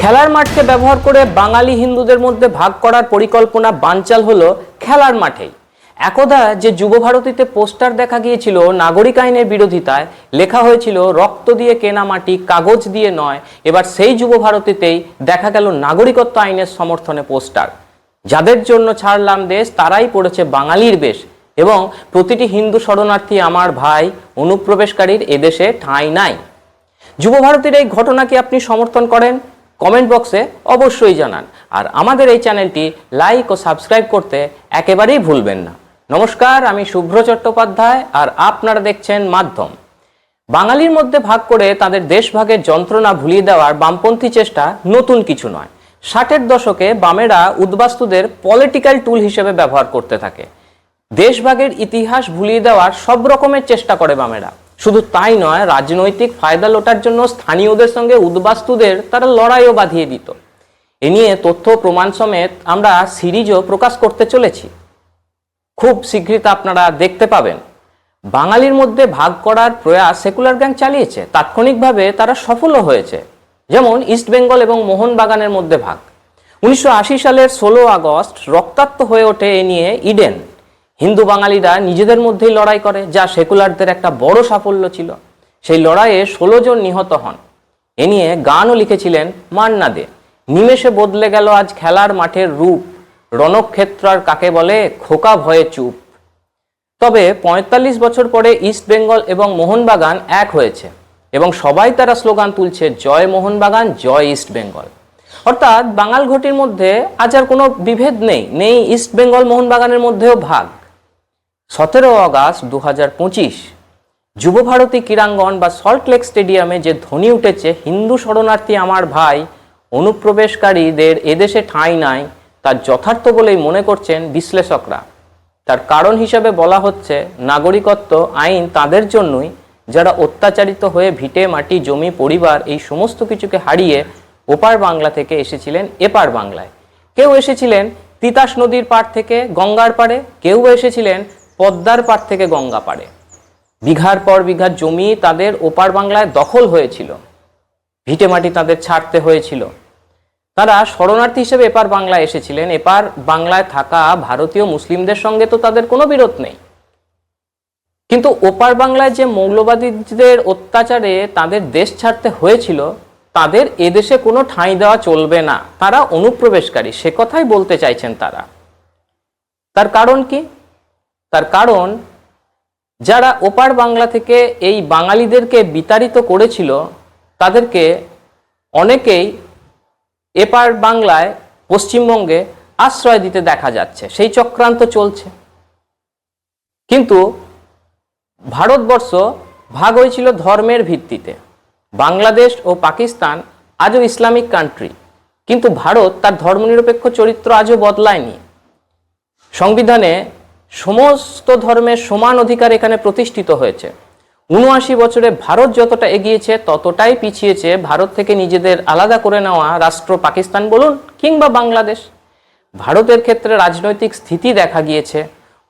খেলার মাঠকে ব্যবহার করে বাঙালি হিন্দুদের মধ্যে ভাগ করার পরিকল্পনা বানচাল হলো খেলার মাঠেই। একদা যে যুব ভারতীতে পোস্টার দেখা গিয়েছিল নাগরিক আইনের বিরোধিতায়, লেখা হয়েছিল, রক্ত দিয়ে কেনা মাটি কাগজ দিয়ে নয়। এবার সেই যুব ভারতীতেই দেখা গেল নাগরিকত্ব আইনের সমর্থনে পোস্টার। যাদের জন্য ছাড়লাম দেশ, তারাই পড়েছে বাঙালির বেশ। এবং প্রতিটি হিন্দু শরণার্থী আমার ভাই, অনুপ্রবেশকারীর এদেশে ঠাঁই নাই। যুব ভারতীর এই ঘটনাকে আপনি সমর্থন করেন? কমেন্ট বক্সে অবশ্যই জানান। আর আমাদের এই চ্যানেলটি লাইক ও সাবস্ক্রাইব করতে একেবারেই ভুলবেন না। নমস্কার, আমি শুভ্র চট্টোপাধ্যায় আর আপনারা দেখছেন মাধ্যম। বাঙালির মধ্যে ভাগ করে তাদের দেশভাগের যন্ত্রণা ভুলিয়ে দেওয়ার বামপন্থী চেষ্টা নতুন কিছু নয়। ষাটের দশকে বামেরা উদ্বাস্তুদের পলিটিক্যাল টুল হিসেবে ব্যবহার করতে থাকে। দেশভাগের ইতিহাস ভুলিয়ে দেওয়ার সব রকমের চেষ্টা করে বামেরা। শুধু তাই নয়, রাজনৈতিক ফায়দা লোটার জন্য স্থানীয়দের সঙ্গে উদ্বাস্তুদের তারা লড়াইও বাঁধিয়ে দিত। এ নিয়ে তথ্য প্রমাণ সমেত আমরা সিরিজও প্রকাশ করতে চলেছি। খুব শীঘ্রই তা আপনারা দেখতে পাবেন। বাঙালির মধ্যে ভাগ করার প্রয়াস সেকুলার গ্যাং চালিয়েছে। তাৎক্ষণিকভাবে তারা সফলও হয়েছে। যেমন ইস্ট বেঙ্গল এবং মোহনবাগানের মধ্যে ভাগ। উনিশশো আশি সালের ষোলো আগস্ট রক্তাক্ত হয়ে ওঠে এ নিয়ে ইডেন। হিন্দু বাঙালিরা নিজেদের মধ্যেই লড়াই করে, যা সেকুলারদের একটা বড় সাফল্য ছিল। সেই লড়াইয়ে ষোলো জন নিহত হন। এ নিয়ে গানও লিখেছিলেন মান্না দে। নিমেষে বদলে গেল আজ খেলার মাঠের রূপ। রণক্ষেত্র আর কাকে বলে? খোকা ভয়ে চুপ। তবে ৪৫ বছর পরে ইস্ট বেঙ্গল এবং মোহনবাগান এক হয়েছে এবং সবাই তারা স্লোগান তুলছে, জয় মোহনবাগান, জয় ইস্ট বেঙ্গল। অর্থাৎ বাঙাল ঘটির মধ্যে আজ আর কোনো বিভেদ নেই। নেই ইস্ট বেঙ্গল মোহনবাগানের মধ্যেও ভাগ। সতেরো আগস্ট দু হাজার পঁচিশ, যুবভারতী ক্রীড়াঙ্গন বা সল্টলেক স্টেডিয়ামে যে ধ্বনি উঠেছে, হিন্দু শরণার্থী আমার ভাই, অনুপ্রবেশকারীদের এদেশে ঠাঁই নাই তার যথার্থ বলেই মনে করছেন বিশ্লেষকরা। তার কারণ হিসাবে বলা হচ্ছে, নাগরিকত্ব আইন তাদের জন্যই, যারা অত্যাচারিত হয়ে ভিটে, মাটি, জমি, পরিবার, এই সমস্ত কিছুকে হারিয়ে ওপার বাংলা থেকে এসেছিলেন, এপার বাংলায়। কেউ এসেছিলেন তিতাস নদীর পাড় থেকে গঙ্গার পাড়ে, কেউ এসেছিলেন পদ্মার পাড় থেকে গঙ্গা পাড়ে। বিঘার পর বিঘার জমি তাদের ওপার বাংলায় দখল হয়েছিল। ভিটে মাটি তাদের ছাড়তে হয়েছিল। তারা শরণার্থী হিসেবে এপার বাংলায় এসেছিলেন। এপার বাংলায় থাকা ভারতীয় মুসলিমদের সঙ্গে তো তাদের কোনো বিরোধ নেই। কিন্তু ওপার বাংলায় যে মৌলবাদীদের অত্যাচারে তাদের দেশ ছাড়তে হয়েছিল, তাদের এদেশে কোনো ঠাঁই দেওয়া চলবে না। তারা অনুপ্রবেশকারী, সে কথাই বলতে চাইছেন তারা। তার কারণ কি? তার কারণ, যারা ওপার বাংলা থেকে এই বাঙালিদেরকে বিতাড়িত করেছিল, তাদেরকে অনেকেই এপার বাংলায় পশ্চিমবঙ্গে আশ্রয় দিতে দেখা যাচ্ছে। সেই চক্রান্ত চলছে। কিন্তু ভারতবর্ষ ভাগ হয়েছিল ধর্মের ভিত্তিতে। বাংলাদেশ ও পাকিস্তান আজও ইসলামিক কান্ট্রি কিন্তু ভারত তার ধর্মনিরপেক্ষ চরিত্র আজও বদলায়নি। সংবিধানে সমস্ত ধর্মের সমান অধিকার এখানে প্রতিষ্ঠিত হয়েছে। উনআশি বছরে ভারত যতটা এগিয়েছে, ততটাই পিছিয়েছে। ভারত থেকে নিজেদের আলাদা করে নেওয়া রাষ্ট্র পাকিস্তান বলুন কিংবা বাংলাদেশ। ভারতের ক্ষেত্রে রাজনৈতিক স্থিতি দেখা গিয়েছে।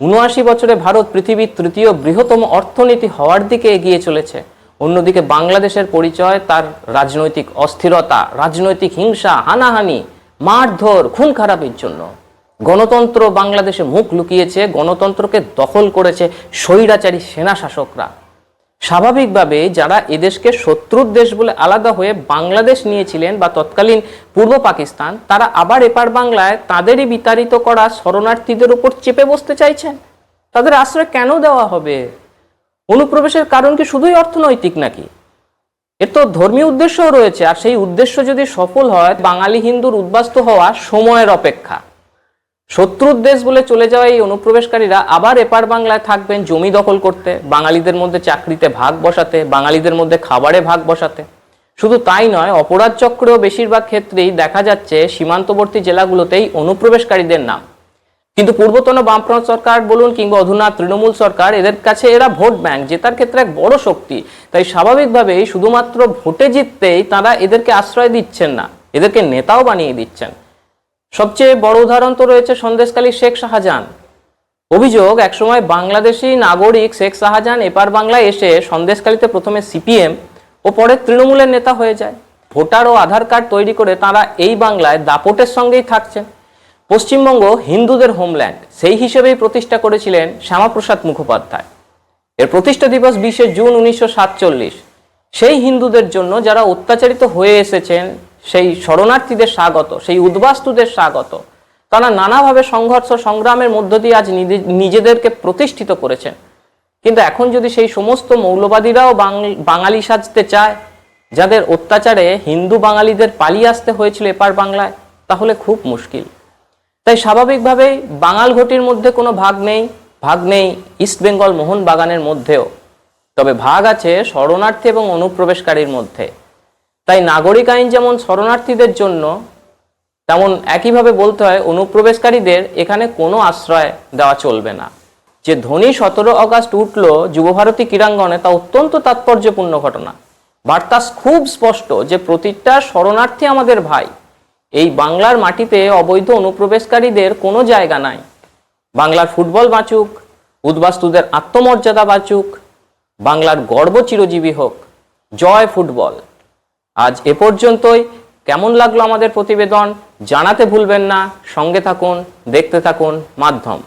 উনআশি বছরে ভারত পৃথিবীর তৃতীয় বৃহত্তম অর্থনীতি হওয়ার দিকে এগিয়ে চলেছে। অন্যদিকে বাংলাদেশের পরিচয়, তার রাজনৈতিক অস্থিরতা, রাজনৈতিক হিংসা, হানাহানি, মারধর খুন খারাপের জন্য। গণতন্ত্র বাংলাদেশে মুখ লুকিয়েছে, গণতন্ত্রকে দখল করেছে স্বৈরাচারী সেনা শাসকরা। স্বাভাবিকভাবে যারা এদেশকে শত্রুর দেশ বলে আলাদা হয়ে বাংলাদেশ নিয়েছিলেন বা তৎকালীন পূর্ব পাকিস্তান, তারা আবার এপার বাংলায় তাদেরই বিতাড়িত করা শরণার্থীদের উপর চেপে বসতে চাইছেন। তাদের আশ্রয় কেন দেওয়া হবে? অনুপ্রবেশের কারণ কি শুধুই অর্থনৈতিক নাকি? এর তো ধর্মীয় উদ্দেশ্যও রয়েছে, আর সেই উদ্দেশ্য যদি সফল হয়, বাঙালি হিন্দুর উদ্বাস্ত হওয়া সময়ের অপেক্ষা। শত্রুর দেশ বলে চলে যাওয়া এই অনুপ্রবেশকারীরা আবার এপার বাংলায় থাকবেন জমি দখল করতে, বাঙালিদের মধ্যে চাকরিতে ভাগ বসাতে, বাঙালিদের মধ্যে খাবারে ভাগ বসাতে। শুধু তাই নয়, অপরাধ চক্রেও বেশিরভাগ ক্ষেত্রেই দেখা যাচ্ছে সীমান্তবর্তী জেলাগুলোতেই অনুপ্রবেশকারীদের নাম। কিন্তু পূর্বতন বামফ্রন্ট সরকার বলুন কিংবা অধুনা তৃণমূল সরকার, এদের কাছে এরা ভোট ব্যাংক, জেতার ক্ষেত্রে এক বড় শক্তি। তাই স্বাভাবিকভাবেই শুধুমাত্র ভোটে জিততেই তারা এদেরকে আশ্রয় দিচ্ছেন না, এদেরকে নেতাও বানিয়ে দিচ্ছেন। সবচেয়ে বড় উদাহরণ তো রয়েছে সন্দেশকালী শেখ শাহজাহান। অভিযোগ, একসময় বাংলাদেশি নাগরিক শেখ শাহজাহান এপার বাংলায় এসে সন্দেশকালীতে প্রথমে সিপিএম ও পরে তৃণমূলের নেতা হয়ে যায়। ভোটার ও আধার কার্ড তৈরি করে তারা এই বাংলায় দাপটের সঙ্গেই থাকছেন। পশ্চিমবঙ্গ হিন্দুদের হোমল্যান্ড, সেই হিসেবেই প্রতিষ্ঠা করেছিলেন শ্যামাপ্রসাদ মুখোপাধ্যায়। এর প্রতিষ্ঠা দিবস বিশে জুন উনিশশো সাতচল্লিশ। সেই হিন্দুদের জন্য যারা অত্যাচারিত হয়ে এসেছেন সেই শরণার্থীদের স্বাগত, সেই উদ্বাস্তুদের স্বাগত। তারা নানাভাবে সংঘর্ষ, সংগ্রামের মধ্য দিয়ে আজ নিজে- নিজেদেরকে প্রতিষ্ঠিত করেছেন। কিন্তু এখন যদি সেই সমস্ত মৌলবাদীরাও বাঙালি সাজতে চায়, যাদের অত্যাচারে হিন্দু বাঙালিদের পালিয়ে আসতে হয়েছিল এপার বাংলায়, তাহলে খুব মুশকিল। তাই স্বাভাবিকভাবেই বাঙাল ঘটির মধ্যে কোনো ভাগ নেই ভাগ নেই ইস্ট বেঙ্গল মোহন বাগানের মধ্যেও। তবে ভাগ আছে শরণার্থী এবং অনুপ্রবেশকারীর মধ্যে। তাই নাগরিক আইন যেমন শরণার্থীদের জন্য, তেমন একইভাবে বলতে হয় অনুপ্রবেশকারীদের এখানে কোনো আশ্রয় দেওয়া চলবে না। যে ধনী সতেরো অগাস্ট উঠল যুবভারতী ক্রীড়াঙ্গনে তা অত্যন্ত তাৎপর্যপূর্ণ ঘটনা। বার্তা খুব স্পষ্ট যে প্রতিটা শরণার্থী আমাদের ভাই। এই বাংলার মাটিতে অবৈধ অনুপ্রবেশকারীদের কোনো জায়গা নাই। বাংলার ফুটবল বাঁচুক, উদ্বাস্তুদের আত্মমর্যাদা বাঁচুক, বাংলার গর্ব চিরজীবী হোক। জয় ফুটবল। আজ এ পর্যন্তই। কেমন লাগল আমাদের প্রতিবেদন? জানাতে ভুলবেন না। সঙ্গে থাকুন, দেখতে থাকুন মাধ্যম।